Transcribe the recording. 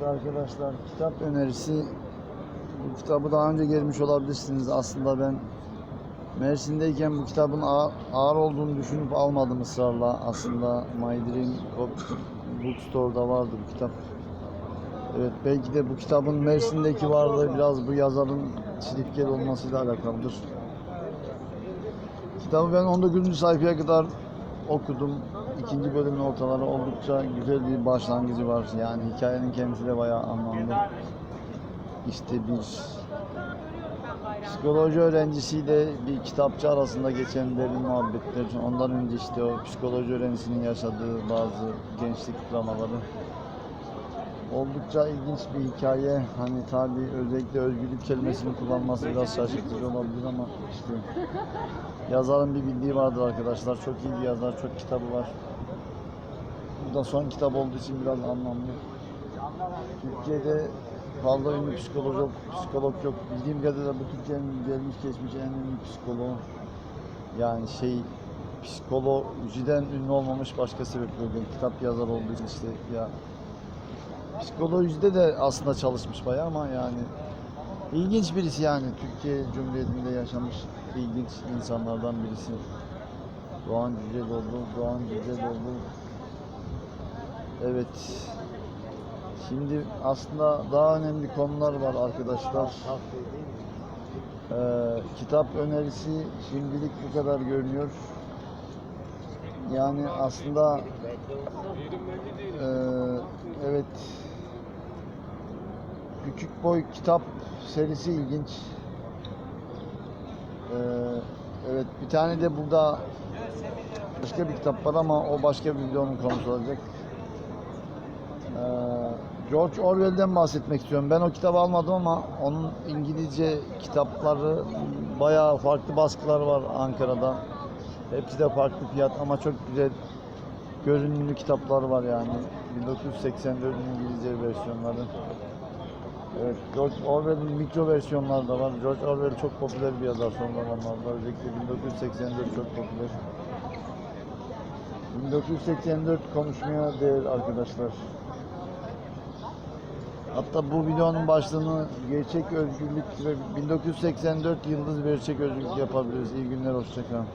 Evet arkadaşlar kitap önerisi bu kitabı daha önce gelmiş olabilirsiniz. Aslında ben Mersin'deyken bu kitabın ağır, olduğunu düşünüp almadım ısrarla. Aslında My Dream Bookstore'da vardı bu kitap. Evet belki de bu kitabın Mersin'deki varlığı biraz bu yazarın çilifkeli olmasıyla alakalıdır. Kitabı ben 19. sayfaya kadar okudum. İkinci bölümün ortaları oldukça güzel bir başlangıcı var. Yani hikayenin kendisi de bayağı anlamlı. İşte bir psikoloji öğrencisiyle bir kitapçı arasında geçen derin muhabbetler. Ondan önce işte o psikoloji öğrencisinin yaşadığı bazı gençlik dramaları. Oldukça ilginç bir hikaye. Hani tabi özellikle özgürlük kelimesini kullanması biraz şaşırtıcı olabilir ama işte yazarın bir bildiği vardır arkadaşlar. Çok iyi bir yazar, çok kitabı var. Bu da son kitap olduğu için biraz anlamlı. Türkiye'de fazla ünlü psikolog, psikolog yok. Bildiğim kadarıyla bu Türkiye'nin gelmiş geçmiş en ünlü psikoloğu. Yani şey psikolojiden ünlü olmamış başka sebepler yok. Kitap yazar olduğu için işte ya psikolojide de aslında çalışmış bayağı ama yani ilginç birisi yani Türkiye Cumhuriyeti'nde yaşamış ilginç insanlardan birisi. Doğan Cüceloğlu, Doğan Cüceloğlu. Evet. Şimdi aslında daha önemli konular var arkadaşlar. Ee, kitap önerisi şimdilik bu kadar görünüyor. Yani aslında ee, evet küçük boy kitap serisi ilginç. Ee, evet bir tane de burada başka bir kitap var ama o başka bir videonun konusu olacak. Ee, George Orwell'den bahsetmek istiyorum. Ben o kitabı almadım ama onun İngilizce kitapları bayağı farklı baskıları var Ankara'da. Hepsi de farklı fiyat ama çok güzel görünümlü kitaplar var yani. 1984 İngilizce versiyonları. Evet, George Orwell'in mikro versiyonları da var. George Orwell çok popüler bir yazar son zamanlarda. Özellikle 1984 çok popüler. 1984 konuşmaya değer arkadaşlar. Hatta bu videonun başlığını gerçek özgürlük ve 1984 yıldız gerçek özgürlük yapabiliriz. İyi günler, hoşçakalın.